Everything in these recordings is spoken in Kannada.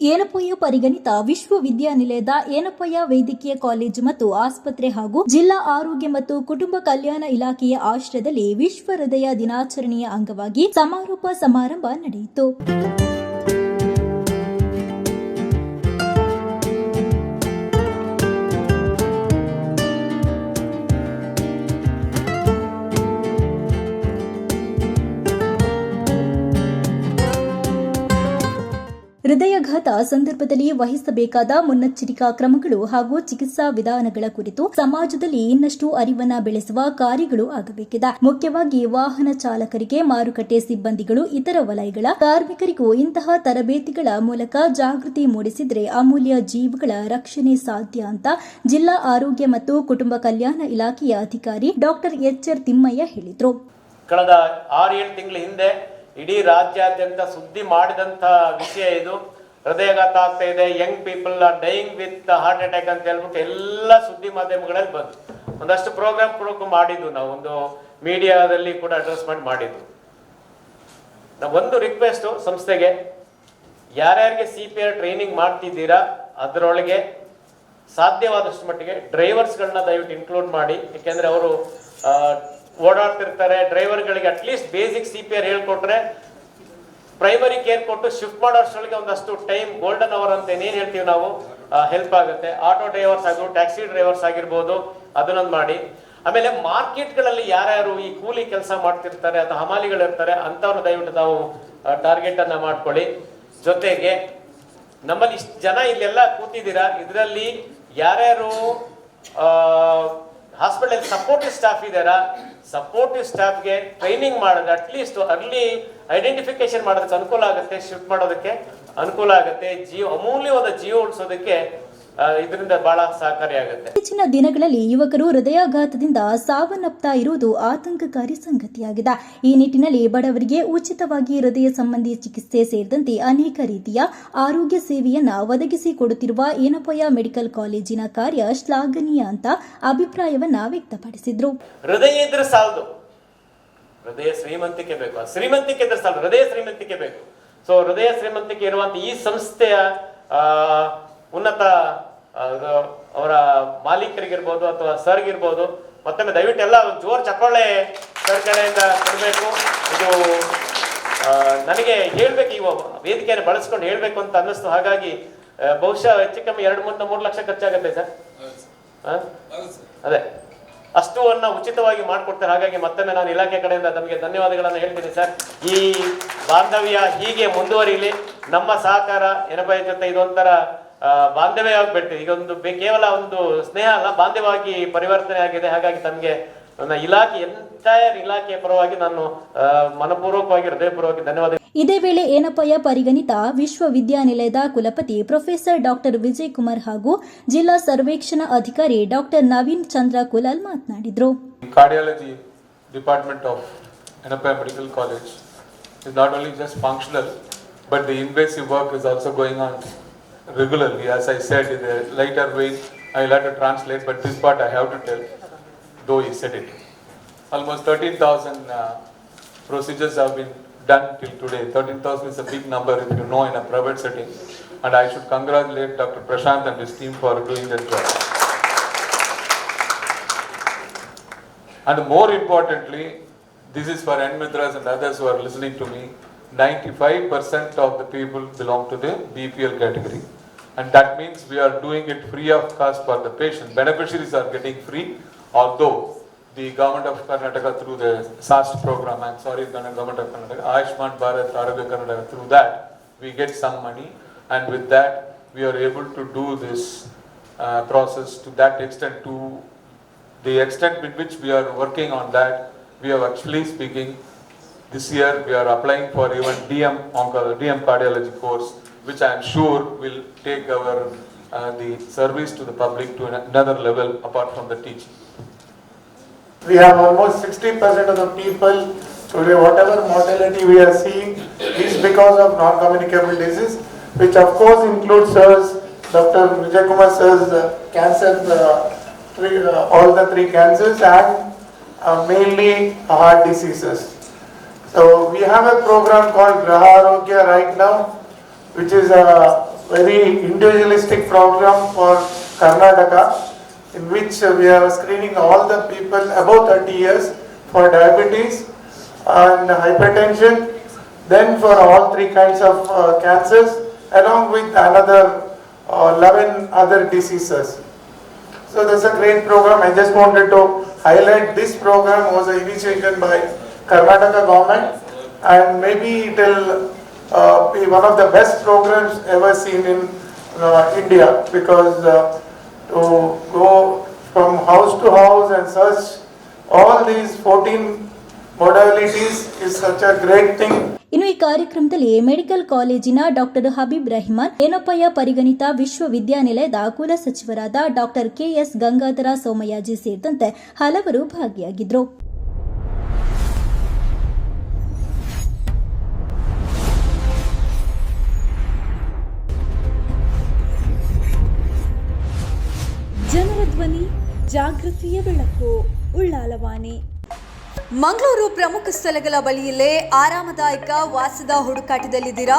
ಏನಪಯ್ಯ ಪರಿಗಣಿತ ವಿಶ್ವವಿದ್ಯಾನಿಲಯದ ಏನಪ್ಪಯ್ಯ ವೈದ್ಯಕೀಯ ಕಾಲೇಜು ಮತ್ತು ಆಸ್ಪತ್ರೆ ಹಾಗೂ ಜಿಲ್ಲಾ ಆರೋಗ್ಯ ಮತ್ತು ಕುಟುಂಬ ಕಲ್ಯಾಣ ಇಲಾಖೆಯ ಆಶ್ರಯದಲ್ಲಿ ವಿಶ್ವ ಹೃದಯ ದಿನಾಚರಣೆಯ ಅಂಗವಾಗಿ ಸಮಾರೋಪ ಸಮಾರಂಭ ನಡೆಯಿತು. ಹೃದಯಘಾತ ಸಂದರ್ಭದಲ್ಲಿ ವಹಿಸಬೇಕಾದ ಮುನ್ನೆಚ್ಚರಿಕಾ ಕ್ರಮಗಳು ಹಾಗೂ ಚಿಕಿತ್ಸಾ ವಿಧಾನಗಳ ಕುರಿತು ಸಮಾಜದಲ್ಲಿ ಇನ್ನಷ್ಟು ಅರಿವನ್ನ ಬೆಳೆಸುವ ಕಾರ್ಯಗಳು ಆಗಬೇಕಿದೆ. ಮುಖ್ಯವಾಗಿ ವಾಹನ ಚಾಲಕರಿಗೆ ಮಾರುಕಟ್ಟೆ ಸಿಬ್ಬಂದಿಗಳು, ಇತರ ವಲಯಗಳ ಕಾರ್ಮಿಕರಿಗೂ ಇಂತಹ ತರಬೇತಿಗಳ ಮೂಲಕ ಜಾಗೃತಿ ಮೂಡಿಸಿದರೆ ಅಮೂಲ್ಯ ಜೀವಗಳ ರಕ್ಷಣೆ ಸಾಧ್ಯ ಅಂತ ಜಿಲ್ಲಾ ಆರೋಗ್ಯ ಮತ್ತು ಕುಟುಂಬ ಕಲ್ಯಾಣ ಇಲಾಖೆಯ ಅಧಿಕಾರಿ ಡಾಕ್ಟರ್ ಎಚ್ ಆರ್ ತಿಮ್ಮಯ್ಯ ಹೇಳಿದರು. ಕಳೆದ ಹಿಂದೆ ಇಡೀ ರಾಜ್ಯಾದ್ಯಂತ ಸುದ್ದಿ ಮಾಡಿದಂಥ ವಿಷಯ ಇದು. ಹೃದಯಘಾತ ಆಗ್ತಾ ಇದೆ, young people are dying with heart attack ಅಂತ ಹೇಳ್ಬಿಟ್ಟು ಎಲ್ಲ ಸುದ್ದಿ ಮಾಧ್ಯಮಗಳಲ್ಲಿ ಬಂತು ಒಂದಷ್ಟು ಪ್ರೋಗ್ರಾಮ್ ಕೂಡ ಮಾಡಿದ್ದು ನಾವು, ಒಂದು ಮೀಡಿಯಾದಲ್ಲಿ ಕೂಡ ಅಡ್ರೆಸ್ಮೆಂಟ್ ಮಾಡಿದ್ದು. ನಾವು ಒಂದು ರಿಕ್ವೆಸ್ಟು ಸಂಸ್ಥೆಗೆ, ಯಾರ್ಯಾರಿಗೆ ಸಿ ಪಿ ಆರ್ ಟ್ರೈನಿಂಗ್ ಮಾಡ್ತಿದ್ದೀರಾ, ಅದರೊಳಗೆ ಸಾಧ್ಯವಾದಷ್ಟು ಮಟ್ಟಿಗೆ ಡ್ರೈವರ್ಸ್ಗಳನ್ನ ದಯವಿಟ್ಟು ಇನ್ಕ್ಲೂಡ್ ಮಾಡಿ. ಯಾಕೆಂದ್ರೆ ಅವರು ಓಡಾಡ್ತಿರ್ತಾರೆ, ಡ್ರೈವರ್ಗಳಿಗೆ at least basic C P R ಹೇಳ್ಕೊಟ್ರೆ primary care ಕೊಟ್ಟು ಶಿಫ್ಟ್ ಮಾಡೋಷ್ಟರೊಳಗೆ ಒಂದಷ್ಟು ಟೈಮ್ ಗೋಲ್ಡನ್ ಅವರ್ ಅಂತ ಏನೇನು ಹೇಳ್ತೀವಿ ನಾವು ಹೆಲ್ಪ್ ಆಗುತ್ತೆ. ಆಟೋ ಡ್ರೈವರ್ಸ್ ಆಗಿರ್ಬೋದು ಟ್ಯಾಕ್ಸಿ ಡ್ರೈವರ್ಸ್ ಆಗಿರ್ಬೋದು, ಅದನ್ನೊಂದು ಮಾಡಿ. ಆಮೇಲೆ ಮಾರ್ಕೆಟ್ಗಳಲ್ಲಿ ಯಾರ್ಯಾರು ಈ ಕೂಲಿ ಕೆಲಸ ಮಾಡ್ತಿರ್ತಾರೆ ಅಥವಾ ಹಮಾಲಿಗಳಿರ್ತಾರೆ ಅಂಥವ್ರನ್ನ ದಯವಿಟ್ಟು ನಾವು ಟಾರ್ಗೆಟ್ ಅನ್ನ ಮಾಡ್ಕೊಳ್ಳಿ. ಜೊತೆಗೆ ನಮ್ಮಲ್ಲಿ ಇಷ್ಟು ಜನ ಇಲ್ಲೆಲ್ಲ ಕೂತಿದ್ದೀರಾ, ಇದರಲ್ಲಿ ಯಾರ್ಯಾರು ಹಾಸ್ಪಿಟಲ್ ಸಪೋರ್ಟಿವ್ ಸ್ಟಾಫ್ ಇದ್ದಾರಾ ಸಪೋರ್ಟಿವ್ ಸ್ಟಾಫ್ಗೆ ಟ್ರೈನಿಂಗ್ ಮಾಡೋದು ಅಟ್ಲೀಸ್ಟ್ ಅರ್ಲಿ ಐಡೆಂಟಿಫಿಕೇಶನ್ ಮಾಡೋದಕ್ಕೆ ಅನುಕೂಲ ಆಗುತ್ತೆ ಶಿಫ್ಟ್ ಮಾಡೋದಕ್ಕೆ ಅನುಕೂಲ ಆಗುತ್ತೆ. ಜೀವ ಅಮೂಲ್ಯವಾದ ಜೀವ ಉಳಿಸೋದಕ್ಕೆ ಇದರಿಂದ ಬಹಳ ಸಹಕಾರಿಯಾಗುತ್ತೆ ಇತ್ತೀಚಿನ ದಿನಗಳಲ್ಲಿ ಯುವಕರು ಹೃದಯಾಘಾತದಿಂದ ಸಾವನ್ನಪ್ತಾ ಇರುವುದು ಆತಂಕಕಾರಿ ಸಂಗತಿಯಾಗಿದೆ. ಈ ನಿಟ್ಟಿನಲ್ಲಿ ಬಡವರಿಗೆ ಉಚಿತವಾಗಿ ಹೃದಯ ಸಂಬಂಧಿ ಚಿಕಿತ್ಸೆ ಸೇರಿದಂತೆ ಅನೇಕ ರೀತಿಯ ಆರೋಗ್ಯ ಸೇವೆಯನ್ನ ಒದಗಿಸಿಕೊಡುತ್ತಿರುವ ಏನಪಯ್ಯ ಮೆಡಿಕಲ್ ಕಾಲೇಜಿನ ಕಾರ್ಯ ಶ್ಲಾಘನೀಯ ಅಂತ ಅಭಿಪ್ರಾಯವನ್ನ ವ್ಯಕ್ತಪಡಿಸಿದ್ರು. ಹೃದಯ ಇದ್ರೆ ಸಾಲದು. ಹೃದಯ ಶ್ರೀಮಂತಿಕೆ ಬೇಕು. ಶ್ರೀಮಂತಿಕೆ ಇದ್ರೆ ಸಾಲದು. ಹೃದಯ ಶ್ರೀಮಂತಿಕೆ ಬೇಕು. ಸೊ ಹೃದಯ ಶ್ರೀಮಂತಿಕೆ ಇರುವಂತ ಈ ಸಂಸ್ಥೆಯ ಉನ್ನತ ಅವರ ಮಾಲೀಕರಿಗಿರ್ಬೋದು ಅಥವಾ ಸರ್ಗಿರ್ಬೋದು ಮತ್ತೊಮ್ಮೆ ದಯವಿಟ್ಟು ಎಲ್ಲ ಜೋರು ಚಪ್ಪಾಳೆ ಸರ್ ಕಡೆಯಿಂದ ಕೊಡಬೇಕು. ಇದು ನನಗೆ ಹೇಳ್ಬೇಕು ಈ ವೇದಿಕೆಯನ್ನು ಬಳಸ್ಕೊಂಡು ಹೇಳಬೇಕು ಅಂತ ಅನ್ನಿಸ್ತು. ಹಾಗಾಗಿ ಬಹುಶಃ ಹೆಚ್ಚು ಕಮ್ಮಿ ಎರಡು ಮೂರು ಮೂರು ಲಕ್ಷ ಖರ್ಚಾಗತ್ತೆ ಸರ್? ಅದೇ. ಅಷ್ಟು ಅನ್ನ ಉಚಿತವಾಗಿ ಮಾಡಿಕೊಡ್ತಾರೆ. ಹಾಗಾಗಿ ಮತ್ತೊಮ್ಮೆ ನಾನು ಇಲಾಖೆ ಕಡೆಯಿಂದ ತಮಗೆ ಧನ್ಯವಾದಗಳನ್ನು ಹೇಳ್ತೀನಿ ಸರ್. ಈ ಬಾಂಧವ್ಯ ಹೀಗೆ ಮುಂದುವರಿಲಿ. ನಮ್ಮ ಸಹಕಾರ ಏನಪ್ಪ ಜೊತೆ ಇದೊಂಥರ ಬಾಂಧವ್ಯ ಆಗ್ಬಿಡ್ತೀವಿ ಈಗ ಒಂದು ಕೇವಲ ಒಂದು ಸ್ನೇಹ ಅಲ್ಲ ಬಾಂಧವ್ಯವಾಗಿ ಪರಿವರ್ತನೆ ಆಗಿದೆ. ಹಾಗಾಗಿ ತಮಗೆ ನನ್ನ ಇಲಾಖೆ ಎಂಟೈರ್ ಇಲಾಖೆಯ ಪರವಾಗಿ ನಾನು ಮನಪೂರ್ವಕವಾಗಿ ಹೃದಯಪೂರ್ವಕ ಧನ್ಯವಾದ ಇದೇ ವೇಳೆ ಏನಪ್ಪಯ್ಯ ಪರಿಗಣಿತ ವಿಶ್ವವಿದ್ಯಾನಿಲಯದ ಕುಲಪತಿ ಪ್ರೊಫೆಸರ್ ಡಾಕ್ಟರ್ ವಿಜಯ್ ಕುಮಾರ್ ಹಾಗೂ ಜಿಲ್ಲಾ ಸರ್ವೇಕ್ಷಣಾ ಅಧಿಕಾರಿ ಡಾಕ್ಟರ್ ನವೀನ್ ಚಂದ್ರ ಕುಲಾಲ್ ಮಾತನಾಡಿದರು cardiology department of Yenepoya medical college is not only just functional but the invasive work is also going on. Regularly. As I said, in a lighter vein, I will have to translate, but this part I have to tell, though he said it. Almost 13,000 uh, procedures have been done till today. 13,000 is a big number if you know in a private setting. And I should congratulate Dr. Prashant and his team for doing that job. And more importantly, this is for Enmithras and others who are listening to me. 95% of the people belong to the BPL category. And that means we are doing it free of cost for the patient. Beneficiaries are getting free, although the government of Karnataka through the SAST program, I'm sorry, the government of Karnataka, Ayushman Bharat, Arabia Karnataka, through that, we get some money. And with that, we are able to do this uh, process to that extent to the extent with which we are working on that, we have actually speaking, this year we are applying for even DM DM cardiology course, which I am sure will take our, uh, the service to the public to another level apart from the teaching. We have almost sixty percent of the people today, whatever mortality we are seeing is because of non-communicable disease, which of course includes sirs, Dr. Vijay Kumar sir's uh, cancer, uh, three, uh, all the three cancers and uh, mainly heart diseases. So we have a program called Graha Arogya right now, which is a very individualistic program for Karnataka in which we are screening all the people above 30 years for diabetes and hypertension, then for all three kinds of uh, cancers along with another uh, 11 other diseases. So that's a great program. I just wanted to highlight this program was initiated by Karnataka government and maybe it will uh, be one of the best programs ever seen in uh, India because uh, to go from house to house and search all these 14 modalities is such a great thing. ಇನ್ನು ಈ ಕಾರ್ಯಕ್ರಮದಲ್ಲಿ ಮೆಡಿಕಲ್ ಕಾಲೇಜಿನ ಡಾಕ್ಟರ್ ಹಬೀಬ್ ರೆಹಮಾನ್ ಏನಪ್ಪಯ್ಯ ಪರಿಗಣಿತ ವಿಶ್ವವಿದ್ಯಾನಿಲಯದ ಕುಲ ಸಚಿವರಾದ ಡಾಕ್ಟರ್ ಕೆಎಸ್ ಗಂಗಾಧರ ಸೋಮಯಾಜಿ ಸೇರಿದಂತೆ ಹಲವರು ಭಾಗಿಯಾಗಿದ್ದರು ಜನರ ಧ್ವನಿ ಜಾಗೃತಿಯ ಬೆಳಕು ಉಳ್ಳಾಲವಾಣಿ. ಮಂಗಳೂರು ಪ್ರಮುಖ ಸ್ಥಳಗಳ ಬಳಿಯಲ್ಲೇ ಆರಾಮದಾಯಕ ವಾಸದ ಹುಡುಕಾಟದಲ್ಲಿದ್ದೀರಾ?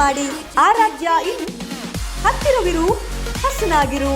ಮಾಡಿ ರಾಜ್ಯ ಇನ್ ಹತ್ತಿರವಿರು ಹಸನಾಗಿರು.